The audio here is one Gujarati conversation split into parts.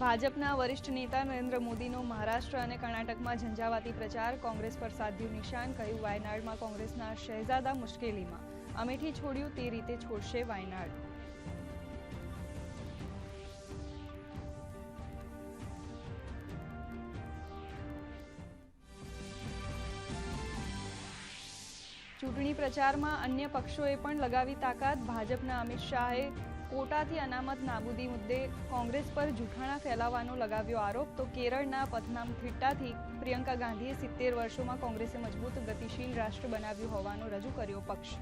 ભાજપના વરિષ્ઠ નેતા નરેન્દ્ર મોદીનો મહારાષ્ટ્ર અને કર્ણાટકમાં ઝંઝાવાતી પ્રચાર, કોંગ્રેસ પર સાધ્યું નિશાન, કહ્યું વાયનાડમાં કોંગ્રેસના શહેજાદા મુશ્કેલીમાં. અમેઠી છોડ્યું તે રીતે છોડશે વાયનાડ. ચૂંટણી પ્રચારમાં અન્ય પક્ષોએ પણ લગાવી તાકાત. ભાજપના અમિત શાહે કોટાથી અનામત નાબૂદી મુદ્દે કોંગ્રેસ પર જૂઠાણા ફેલાવવાનો લગાવ્યો આરોપ, તો કેરળના પથનામ થિટ્ટાથી પ્રિયંકા ગાંધીએ સિત્તેર વર્ષોમાં કોંગ્રેસે મજબૂત ગતિશીલ રાષ્ટ્ર બનાવ્યું હોવાનો રજૂ કર્યો પક્ષ.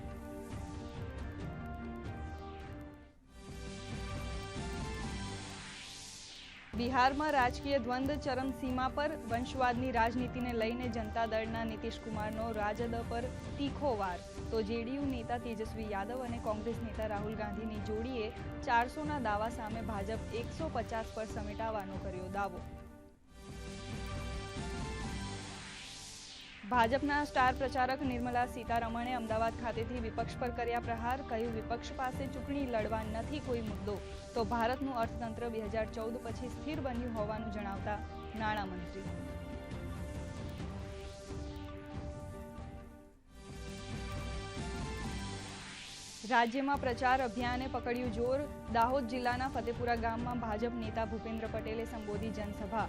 બિહારમાં રાજકીય દ્વંદ્વ ચરમસીમા પર વંશવાદની રાજનીતિને લઈને જનતા દળના નીતિશ કુમારનો રાજદ પર તીખો વાર. તો જેડીયુ નેતા તેજસ્વી યાદવ અને કોંગ્રેસ નેતા રાહુલ ગાંધીની જોડીએ ચારસોના દાવા સામે ભાજપ એકસો પચાસ પર સમેટાવાનો કર્યો દાવો. ભાજપના સ્ટાર પ્રચારક નિર્મલા સીતારમણે અમદાવાદ ખાતેથી વિપક્ષ પર કર્યા પ્રહાર, કહ્યું, વિપક્ષ પાસે ચૂંટણી લડવા નથી કોઈ મુદ્દો, તો ભારતનું અર્થતંત્ર બે હજાર ચૌદ પછી સ્થિર બન્યું હોવાનું જણાવતા નાણામંત્રી. રાજ્યમાં પ્રચાર અભિયાને પકડ્યું જોર. દાહોદ જિલ્લાના ફતેપુરા ગામમાં ભાજપ નેતા ભૂપેન્દ્ર પટેલે સંબોધી જનસભા.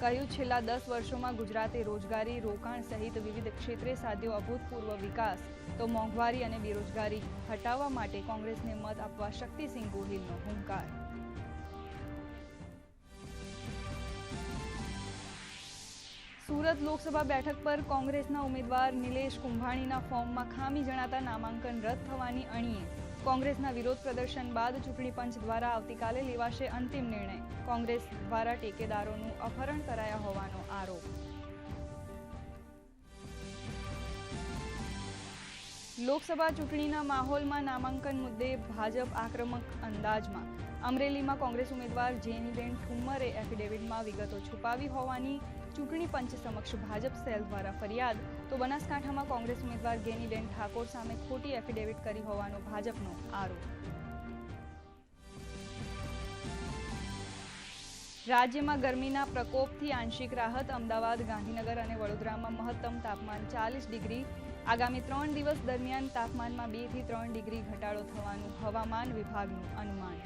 કહ્યું, છેલ્લા દસ વર્ષોમાં ગુજરાતે રોજગારી, રોકાણ સહિત વિવિધ ક્ષેત્રે સાધ્યો અભૂતપૂર્વ વિકાસ. તો મોંઘવારી અને બેરોજગારી હટાવવા માટે કોંગ્રેસને મત આપવા શક્તિસિંહ ગોહિલનો હુંકાર. સુરત લોકસભા બેઠક પર કોંગ્રેસના ઉમેદવાર નિલેશ કુંભાણીના ફોર્મમાં ખામી જણાતા નામાંકન રદ થવાની અણીએ. કોંગ્રેસના વિરોધ પ્રદર્શન બાદ ચૂંટણી પંચ દ્વારા આવતીકાલે લેવાશે અંતિમ નિર્ણય. કોંગ્રેસ દ્વારા ટેકેદારોનું અપહરણ કરાયા હોવાનો આરોપ. લોકસભા ચૂંટણીના માહોલમાં નામાંકન મુદ્દે ભાજપ આક્રમક અંદાજમાં. અમરેલીમાં કોંગ્રેસ ઉમેદવાર જેનીબેન ઠુમ્મરે એફિડેવિટમાં વિગતો છુપાવી હોવાની ચૂંટણી પંચ સમક્ષ ભાજપ સેલ દ્વારા ફરિયાદ. તો બનાસકાંઠામાં કોંગ્રેસ ઉમેદવાર ગેનીબેન ઠાકોર સામે ખોટી એફિડેવિટ કરી હોવાનો ભાજપનો આરોપ. રાજ્યમાં ગરમીના પ્રકોપથી આંશિક રાહત અમદાવાદ, ગાંધીનગર અને વડોદરામાં મહત્તમ તાપમાન ચાલીસ ડિગ્રી. આગામી ત્રણ દિવસ દરમિયાન તાપમાનમાં બેથી ત્રણ ડિગ્રી ઘટાડો થવાનું હવામાન વિભાગનું અનુમાન.